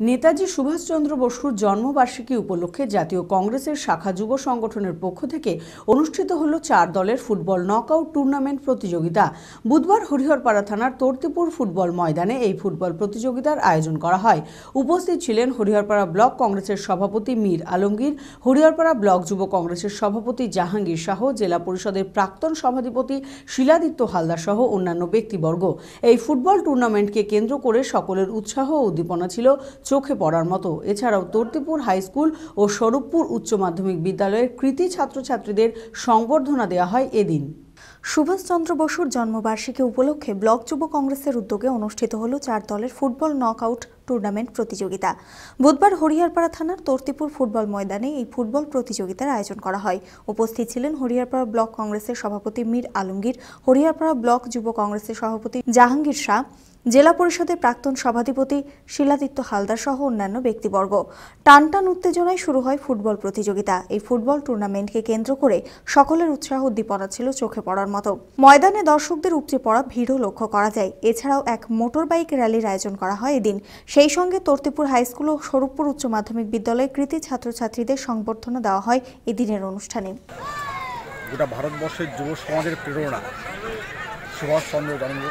নেতাজি সুভাষচন্দ্র বসুর জন্মবার্ষিকী উপলক্ষে জাতীয় কংগ্রেসের শাখা যুব সংগঠনের পক্ষ থেকে অনুষ্ঠিত হল চার দলের ফুটবল নকআউট টুর্নামেন্ট প্রতিযোগিতা। বুধবার হরিহরপাড়া থানার তর্তিপুর ফুটবল ময়দানে এই ফুটবল প্রতিযোগিতার আয়োজন করা হয়। উপস্থিত ছিলেন হরিহরপাড়া ব্লক কংগ্রেসের সভাপতি মীর আলমগীর, হরিহরপাড়া ব্লক যুব কংগ্রেসের সভাপতি জাহাঙ্গীর শাহ, জেলা পরিষদের প্রাক্তন সভাধিপতি শিলাদিত্য হালদার সহ অন্যান্য ব্যক্তিবর্গ। এই ফুটবল টুর্নামেন্টকে কেন্দ্র করে সকলের উৎসাহ ও উদ্দীপনা ছিল চোখে পড়ার মতো। এছাড়াও তর্তিপুর হাই স্কুল ও স্বরূপপুর উচ্চ মাধ্যমিক বিদ্যালয়ের কৃতি ছাত্রছাত্রীদের সংবর্ধনা দেওয়া হয় এদিন। সুভাষচন্দ্র বসুর জন্মবার্ষিকী উপলক্ষে ব্লক যুব কংগ্রেসের উদ্যোগে অনুষ্ঠিত হল চার দলের ফুটবল নকআউট টুর্নামেন্ট প্রতিযোগিতা। বুধবার হরিয়ারপাড়া থানার তর্তিপুর ফুটবল ময়দানে এই ফুটবল প্রতিযোগিতার আয়োজন করা হয়। উপস্থিত ছিলেন হরিয়ারপাড়া ব্লক কংগ্রেসের সভাপতি মীর আলমগীর হরিয়ারপাড়া ব্লক যুব কংগ্রেসের সভাপতি জাহাঙ্গীর শাহ জেলা পরিষদের প্রাক্তন সভাধিপতি শিলাদিত্য হালদার সহ অন্যান্য ব্যক্তিবর্গ। টানটান উত্তেজনায় শুরু হয় ফুটবল প্রতিযোগিতা। এই ফুটবল টুর্নামেন্টকে কেন্দ্র করে সকলের উৎসাহ উদ্দীপনা ছিল চোখে পড়ার মতো। ময়দানে দর্শকদের উপচে পড়া ভিড়ও লক্ষ্য করা যায়। এছাড়াও এক মোটর বাইক র্যালির আয়োজন করা হয় এদিন। সেই সঙ্গে তর্তিপুর হাই স্কুল ও স্বরূপপুর উচ্চ মাধ্যমিক বিদ্যালয়ে কৃতি ছাত্রছাত্রীদের সংবর্ধনা দেওয়া হয় এদিনের অনুষ্ঠানে। গোটা ভারতবর্ষের যুব সমাজের প্রেরণা। সুভাষচন্দ্র জন্ম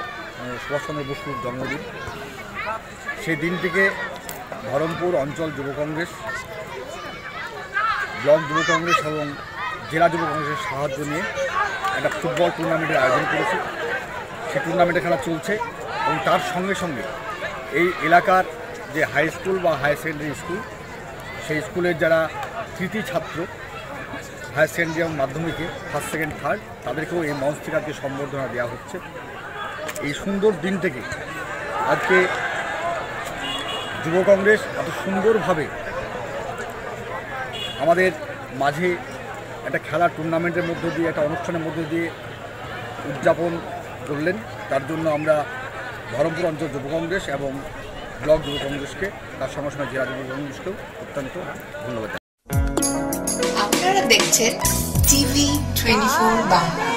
সুভাষচন্দ্র বসুর জন্মদিন। সেই দিনটিকে ধরমপুর অঞ্চল যুব কংগ্রেস, ব্লক যুব কংগ্রেস এবং জেলা যুব কংগ্রেসের সাহায্য নিয়ে একটা ফুটবল টুর্নামেন্টের আয়োজন করেছে। সেই টুর্নামেন্টে খেলা চলছে এবং তার সঙ্গে সঙ্গে এই এলাকার যে হাই স্কুল বা হাই সেকেন্ডারি স্কুল, সেই স্কুলের যারা কৃতি ছাত্র হায়ার সেকেন্ডারি এবং মাধ্যমিকে ফার্স্ট সেকেন্ড থার্ড তাদেরকেও এই মঞ্চ থেকে আজকে সম্বর্ধনা দেওয়া হচ্ছে। এই সুন্দর দিন থেকে আজকে যুব কংগ্রেস এত সুন্দরভাবে আমাদের মাঝে একটা খেলা টুর্নামেন্টের মধ্য দিয়ে, একটা অনুষ্ঠানের মধ্য দিয়ে উদযাপন করলেন। তার জন্য আমরা ধরমপুর অঞ্চল যুব কংগ্রেস এবং ব্লক যুব কংগ্রেসকে, তার সঙ্গে সঙ্গে জেলা যুব কংগ্রেসকেও অত্যন্ত ধন্যবাদ আপনারা দেখছেন TV twenty four Bangla.